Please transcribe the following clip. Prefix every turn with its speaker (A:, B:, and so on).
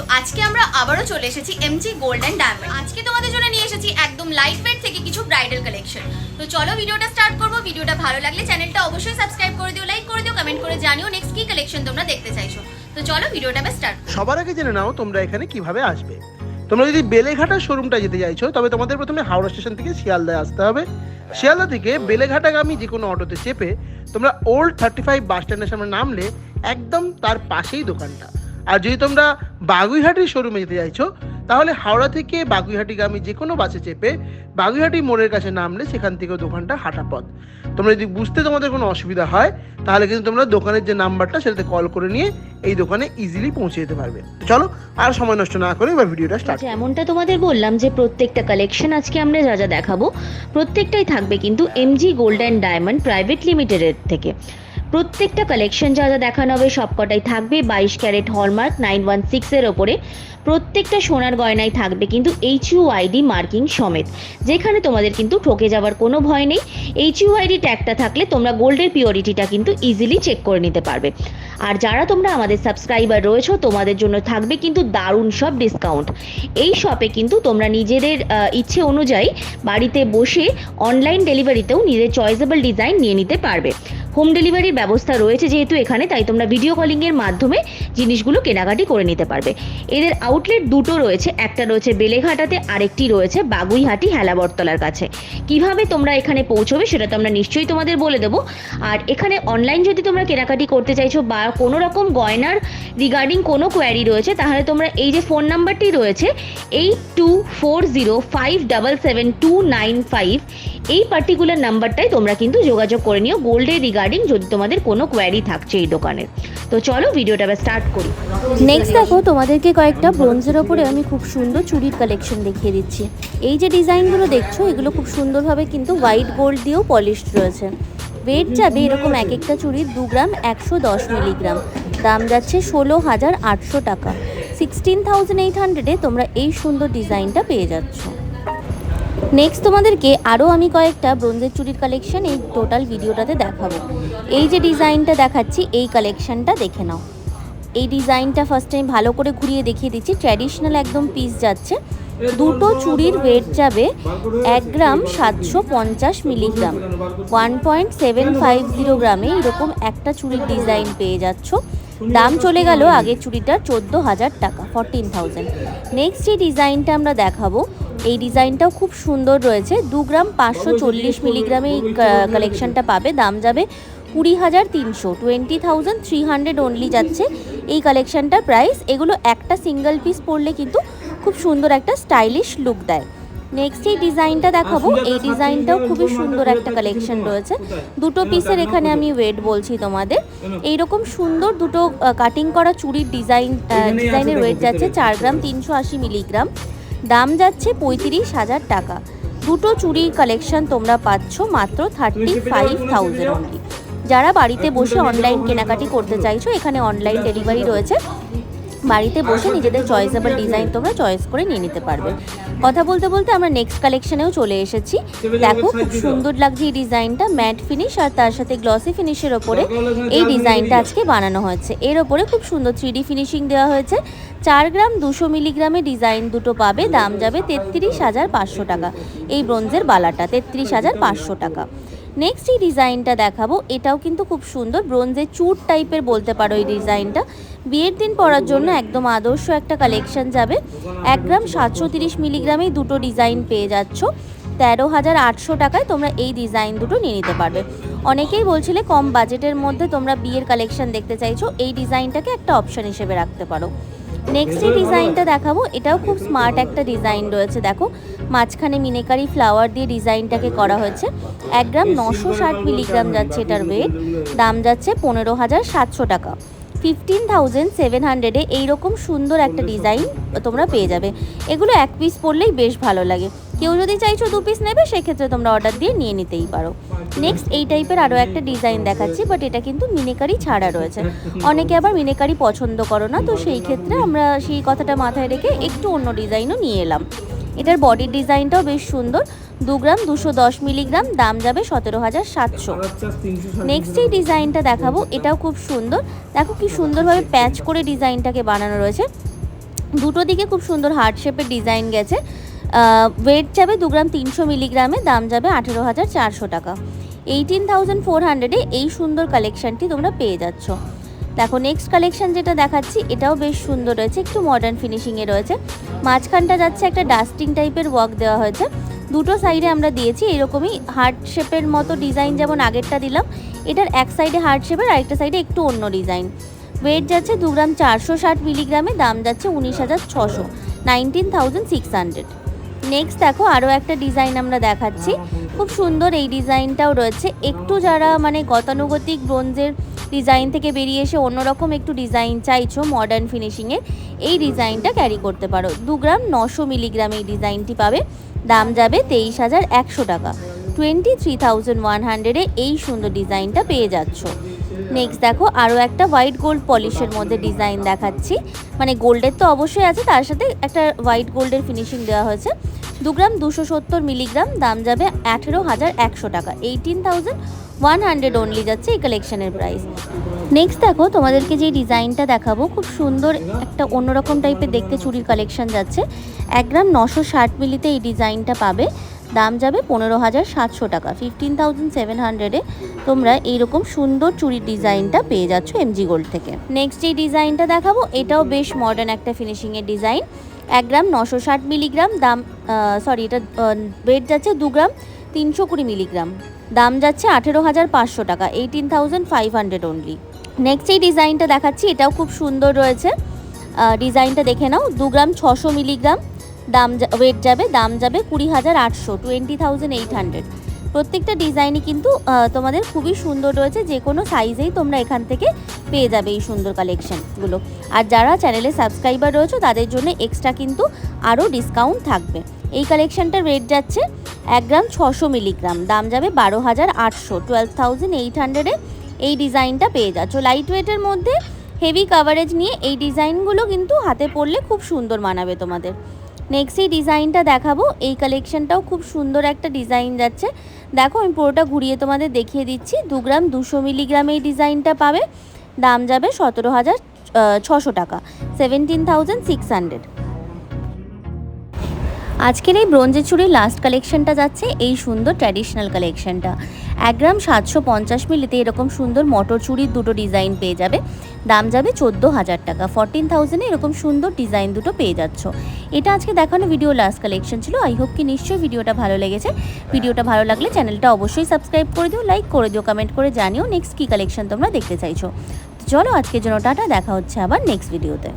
A: তো আজকে আমরা আবারও চলে এসেছি এমজি গোল্ড অ্যান্ড ডায়মন্ড আজকে তোমাদের জন্য নিয়ে এসেছি একদম লাইট ওয়েট থেকে কিছু ব্রাইডাল কালেকশন তো চলো ভিডিওটা স্টার্ট করব। ভিডিওটা ভালো লাগলে চ্যানেলটা অবশ্যই সাবস্ক্রাইব করে দিও লাইক করে দিও কমেন্ট করে জানিও নেক্সট কি কালেকশন তোমরা দেখতে চাইছো। তো চলো ভিডিওটা এবার স্টার্ট
B: সবার আগে জেনে নাও তোমরা এখানে কীভাবে আসবে। তোমরা যদি বেলেঘাটা শোরুমটা যেতে চাইছো, তবে তোমাদের প্রথমে হাওড়া স্টেশন থেকে শিয়ালদায় আসতে হবে। শিয়ালদা থেকে বেলেঘাটাগামী যে কোনো অটোতে চেপে তোমরা ওল্ড থার্টি ফাইভ বাস স্ট্যান্ডের সামনে নামলে একদম তার পাশেই দোকানটা। আর যদি তোমরা বাগুইহাটির শোরুমে যেতে চাইছো, তাহলে হাওড়া থেকে বাগুইহাটিগামী যে কোনো বাসে চেপে বাগুইহাটি মোড়ের কাছে নামলে সেখান থেকেও দোকানটা হাঁটা পথ। তোমরা যদি বুঝতে তোমাদের কোনো অসুবিধা হয়, তাহলে কিন্তু তোমরা দোকানের যে নাম্বারটা সেটাতে কল করে নিয়ে এই দোকানে ইজিলি পৌঁছে যেতে পারবে। চলো, আর সময় নষ্ট না করে এবার ভিডিওটা স্টার্ট
C: যেমনটা তোমাদের বললাম যে প্রত্যেকটা কালেকশন আজকে আমরা যা যা দেখাবো, প্রত্যেকটাই থাকবে কিন্তু MG gold and diamond private লিমিটেডের থেকে। প্রত্যেকটা কালেকশন যা যা দেখানো হবে সবকটাই থাকবে। বাইশ ক্যারেট হলমার্ক নাইন ওয়ান সিক্সের ওপরে। প্রত্যেকটা সোনার গয়নায় থাকবে কিন্তু এইচ আইডি মার্কিং সমেত। যেখানে তোমাদের কিন্তু ঠকে যাওয়ার কোনো ভয় নেই। এইচ আইডি ট্যাগটা থাকলে তোমরা গোল্ডের পিওরিটিটা কিন্তু ইজিলি চেক করে নিতে পারবে। আর যারা তোমরা আমাদের সাবস্ক্রাইবার রয়েছো, তোমাদের জন্য থাকবে কিন্তু দারুণ সব ডিসকাউন্ট এই শপে কিন্তু তোমরা নিজেদের ইচ্ছে অনুযায়ী বাড়িতে বসে অনলাইন ডেলিভারিতেও নিজের চয়েসেবল ডিজাইন নিয়ে নিতে পারবে। হোম ডেলিভারির ব্যবস্থা রয়েছে যেহেতু এখানে, তাই তোমরা ভিডিও কলিংয়ের মাধ্যমে জিনিসগুলো কেনাকাটি করে নিতে পারবে। এদের আউটলেট দুটো রয়েছে, একটা রয়েছে বেলেঘাটাতে, আরেকটি রয়েছে বাগুইহাটি হেলাবরতলার কাছে। কীভাবে তোমরা এখানে পৌঁছবে সেটা তো আমরা নিশ্চয়ই তোমাদের বলে দেবো। আর এখানে অনলাইন যদি তোমরা কেনাকাটি করতে চাইছো বা কোনো রকম গয়নার রিগার্ডিং কোনো কোয়ারি রয়েছে, তাহলে তোমরা এই যে ফোন নাম্বারটি রয়েছে eight two four zero five double seven two nine five এই পার্টিকুলার নাম্বারটাই তোমরা কিন্তু যোগাযোগ করে নিও। গোল্ডের রিগার্ডিং যদি তোমাদের কোনো কোয়ারি থাকছে এই দোকানের তো চলো ভিডিওটা এবার স্টার্ট করি।
D: নেক্সট দেখো, তোমাদেরকে কয়েকটা ব্রোঞ্জের ওপরে আমি খুব সুন্দর চুড়ির কালেকশন দেখিয়ে দিচ্ছি। এই যে ডিজাইনগুলো দেখছ, এগুলো খুব সুন্দরভাবে কিন্তু হোয়াইট গোল্ড দিয়েও পলিশড রয়েছে। ওয়েট যাবে এরকম এক একটা চুড়ির দু গ্রাম, একশো দশ মিলিগ্রাম দাম যাচ্ছে ষোলো হাজার আটশো টাকা। সিক্সটিন থাউজেন্ড এইট হান্ড্রেডে তোমরা এই সুন্দর ডিজাইনটা পেয়ে যাচ্ছ। নেক্সট তোমাদেরকে আরও আমি কয়েকটা ব্রোঞ্জের চুড়ির কালেকশন এই টোটাল ভিডিওটাতে দেখাবো। এই যে ডিজাইনটা দেখাচ্ছি, এই কালেকশনটা দেখে নাও। এই ডিজাইনটা ফার্স্ট টাইম ভালো করে ঘুরিয়ে দেখিয়ে দিচ্ছি। ট্র্যাডিশনাল একদম পিস যাচ্ছে। দুটো চুড়ির ওয়েট যাবে এক গ্রাম সাতশো পঞ্চাশ milligram. One point seven five zero গ্রামে এরকম একটা চুড়ির ডিজাইন পেয়ে যাচ্ছ। দাম চলে গেল আগের চুড়িটার চোদ্দ হাজার টাকা ফরটিন থাউজেন্ড নেক্সট যে ডিজাইনটা আমরা দেখাবো এই ডিজাইনটাও খুব সুন্দর রয়েছে। দু গ্রাম পাঁচশো চল্লিশ মিলিগ্রামে এই কালেকশনটা পাবে। দাম যাবে কুড়ি হাজার তিনশো। Twenty thousand three hundred only যাচ্ছে এই কালেকশনটার প্রাইস এগুলো একটা সিঙ্গেল পিস পরলে কিন্তু খুব সুন্দর একটা স্টাইলিশ লুক দেয়। নেক্সট এই ডিজাইনটা দেখাবো। এই ডিজাইনটাও খুবই সুন্দর একটা কালেকশন রয়েছে। দুটো পিসের এখানে আমি ওয়েট বলছি তোমাদের। এইরকম সুন্দর দুটো কাটিং করা চুড়ির ডিজাইন ডিজাইনের ওয়েট যাচ্ছে চার গ্রাম তিনশো আশি মিলিগ্রাম। দাম যাচ্ছে পঁয়ত্রিশ হাজার টাকা। দুটো চুড়ির কালেকশন তোমরা পাচ্ছ মাত্র থার্টি ফাইভ থাউজেন্ড অনলি যারা বাড়িতে বসে অনলাইন কেনাকাটি করতে চাইছো, এখানে অনলাইন ডেলিভারি রয়েছে। বাড়িতে বসে নিজেদের চয়েসেবল ডিজাইন তোমরা চয়েস করে নিয়ে নিতে পারবে। কথা বলতে বলতে আমরা নেক্সট কালেকশনেও চলে এসেছি। দেখো, খুব সুন্দর লাগছে এই ডিজাইনটা ম্যাট ফিনিশ আর তার সাথে গ্লসি ফিনিশের ওপরে এই ডিজাইনটা আজকে বানানো হয়েছে। এর ওপরে খুব সুন্দর থ্রি ফিনিশিং দেওয়া হয়েছে। চার গ্রাম দুশো মিলিগ্রামে ডিজাইন দুটো পাবে, দাম যাবে তেত্রিশ হাজার পাঁচশো টাকা। এই ব্রোঞ্জের বালাটা, তেত্রিশ হাজার পাঁচশো টাকা। নেক্সট এই ডিজাইনটা দেখাবো। এটাও কিন্তু খুব সুন্দর, ব্রোঞ্জের চুট টাইপের বলতে পারো এই ডিজাইনটা। বিয়ের দিন পরার জন্য একদম আদর্শ একটা কালেকশন যাবে। এক গ্রাম সাতশো তিরিশ মিলিগ্রামেই দুটো ডিজাইন পেয়ে যাচ্ছ। তেরো হাজার আটশো টাকায় তোমরা এই ডিজাইন দুটো নিয়ে নিতে পারবে। অনেকেই বলছিলে কম বাজেটের মধ্যে তোমরা বিয়ের কালেকশন দেখতে চাইছো। এই ডিজাইনটাকে একটা অপশন হিসেবে রাখতে পারো। নেক্সট এই ডিজাইনটা দেখাবো, এটাও খুব স্মার্ট একটা ডিজাইন রয়েছে, দেখো। মাঝখানে মিনেকারি ফ্লাওয়ার দিয়ে ডিজাইনটাকে করা হয়েছে। এক গ্রাম নশো ষাট মিলিগ্রাম যাচ্ছে এটার ওয়েট দাম যাচ্ছে পনেরো হাজার সাতশো টাকা। ফিফটিন থাউজেন্ড সেভেন হান্ড্রেডে এইরকম সুন্দর একটা ডিজাইন তোমরা পেয়ে যাবে। এগুলো এক পিস পরলেই বেশ ভালো লাগে। কেউ যদি চাইছো দু পিস নেবে, সেক্ষেত্রে তোমরা অর্ডার দিয়ে নিয়ে নিতেই পারো। নেক্সট এই টাইপের আরও একটা ডিজাইন দেখাচ্ছি বাট এটা কিন্তু মিনেকারি ছাড়া রয়েছে। অনেকে আবার মিনেকারি পছন্দ করো না, তো সেই ক্ষেত্রে আমরা সেই কথাটা মাথায় রেখে একটু অন্য ডিজাইনও নিয়ে এলাম। এটার বডির ডিজাইনটাও বেশ সুন্দর। দু গ্রাম দুশো দশ মিলিগ্রাম দাম যাবে সতেরো হাজার সাতশো। নেক্সট এই ডিজাইনটা দেখাবো। এটাও খুব সুন্দর। দেখো কি সুন্দরভাবে প্যাচ করে ডিজাইনটাকে বানানো রয়েছে। দুটো দিকে খুব সুন্দর হার্ট শেপের ডিজাইন গেছে। ওয়েট যাবে দু গ্রাম তিনশো মিলিগ্রামে, দাম যাবে আঠেরো হাজার চারশো টাকা। এইটিন থাউজেন্ড ফোর হান্ড্রেডে এই সুন্দর কালেকশনটি তোমরা পেয়ে যাচ্ছ। দেখো নেক্সট কালেকশন যেটা দেখাচ্ছি, এটাও বেশ সুন্দর রয়েছে, একটু মডার্ন ফিনিশিংয়ে রয়েছে। মাঝখানটা যাচ্ছে একটা ডাস্টিং টাইপের ওয়ার্ক দেওয়া হয়েছে। দুটো সাইডে আমরা দিয়েছি, এরকমই হার্ট শেপের মতো ডিজাইন যেমন আগেরটা দিলাম, এটার এক সাইডে হার্ট শেপের আরেকটা সাইডে একটু অন্য ডিজাইন ওয়েট যাচ্ছে দু গ্রাম চারশো ষাট মিলিগ্রামে, দাম যাচ্ছে উনিশ হাজার ছশো nineteen thousand six hundred next দেখো আরও একটা ডিজাইন আমরা দেখাচ্ছি। খুব সুন্দর এই ডিজাইনটাও রয়েছে। একটু যারা মানে গতানুগতিক ব্রোঞ্জের ডিজাইন থেকে বেরিয়ে এসে অন্যরকম একটু ডিজাইন চাইছো মডার্ন ফিনিশিংয়ের এই ডিজাইনটা ক্যারি করতে পারো। দু গ্রাম নশো মিলিগ্রাম এই ডিজাইনটি পাবে। দাম যাবে তেইশ হাজার একশো টাকা। টোয়েন্টি থ্রি থাউজেন্ড ওয়ান হান্ড্রেডে এই সুন্দর ডিজাইনটা পেয়ে যাচ্ছ। নেক্সট দেখো আরও একটা হোয়াইট গোল্ড পলিশের মধ্যে ডিজাইন দেখাচ্ছি। মানে গোল্ডের তো অবশ্যই আছে, তার সাথে একটা হোয়াইট গোল্ডের ফিনিশিং দেওয়া হয়েছে। দু গ্রাম দুশো সত্তর মিলিগ্রাম দাম যাবে আঠেরো হাজার একশো টাকা। Eighteen thousand one hundred only যাচ্ছে এই কালেকশানের প্রাইস নেক্সট দেখো, তোমাদেরকে যে ডিজাইনটা দেখাবো, খুব সুন্দর একটা অন্যরকম টাইপের দেখতে চুরির কালেকশান যাচ্ছে। এক গ্রাম নশো ষাট মিলিতে এই ডিজাইনটা পাবে। দাম যাবে পনেরো হাজার সাতশো টাকা। ফিফটিন থাউজেন্ড সেভেন হান্ড্রেডে তোমরা এইরকম সুন্দর চুড়ির ডিজাইনটা পেয়ে যাচ্ছ এমজি গোল্ড থেকে। নেক্সট এই ডিজাইনটা দেখাবো, এটাও বেশ মডার্ন একটা ফিনিশিংয়ের ডিজাইন। এক গ্রাম নশো ষাট মিলিগ্রাম দাম সরি এটা ওয়েট যাচ্ছে দু গ্রাম তিনশো কুড়ি মিলিগ্রাম দাম যাচ্ছে আঠেরো হাজার পাঁচশো টাকা eighteen thousand five hundred only next এই ডিজাইনটা দেখাচ্ছি, এটাও খুব সুন্দর রয়েছে। ডিজাইনটা দেখে নাও, দু গ্রাম ছশো মিলিগ্রাম দাম ওয়েট যাবে, দাম যাবে কুড়ি হাজার আটশো টোয়েন্টি থাউজেন্ড এইট হান্ড্রেড প্রত্যেকটা ডিজাইনই কিন্তু তোমাদের খুবই সুন্দর রয়েছে, যে কোনো সাইজেই তোমরা এখান থেকে পেয়ে যাবে এই সুন্দর কালেকশনগুলো আর যারা চ্যানেলে সাবস্ক্রাইবার রয়েছে, তাদের জন্য এক্সট্রা কিন্তু আরও ডিসকাউন্ট থাকবে। এই কালেকশানটার রেট যাচ্ছে এক গ্রাম ছশো মিলিগ্রাম দাম যাবে বারো হাজার আটশো টুয়েলভ থাউজেন্ড এইট হান্ড্রেডে এই ডিজাইনটা পেয়ে যাচ্ছ। লাইট ওয়েটের মধ্যে হেভি কাভারেজ নিয়ে এই ডিজাইনগুলো কিন্তু হাতে পরলে খুব সুন্দর মানাবে তোমাদের। নেক্সট এই ডিজাইনটা দেখাবো। এই কালেকশনটাও খুব সুন্দর একটা ডিজাইন যাচ্ছে। দেখো, আমি পুরোটা ঘুরিয়ে তোমাদের দেখিয়ে দিচ্ছি। দু গ্রাম দুশো মিলিগ্রাম এই ডিজাইনটা পাবে। দাম যাবে সতেরো হাজার ছশো টাকা। সেভেন্টিন থাউজেন্ড সিক্স হান্ড্রেড আজকের এই ব্রোঞ্জের চুড়ির লাস্ট কালেকশনটা যাচ্ছে এই সুন্দর ট্র্যাডিশনাল কালেকশনটা এক গ্রাম সাতশো পঞ্চাশ মিলিতে এরকম সুন্দর মটর চুড়ির দুটো ডিজাইন পেয়ে যাবে। দাম যাবে চোদ্দ হাজার টাকা। ফরটিন থাউজেন্ডে এরকম সুন্দর ডিজাইন দুটো পেয়ে যাচ্ছ। এটা আজকে দেখানো ভিডিও লাস্ট কালেকশন ছিল। আই হোপ কি নিশ্চয়ই ভিডিওটা ভালো লেগেছে। ভিডিওটা ভালো লাগলে চ্যানেলটা অবশ্যই সাবস্ক্রাইব করে দিও লাইক করে দিও কমেন্ট করে জানিও নেক্সট কী কালেকশন তোমরা দেখতে চাইছো। চলো আজকের জন্য টাটা, দেখা হচ্ছে আবার নেক্সট ভিডিওতে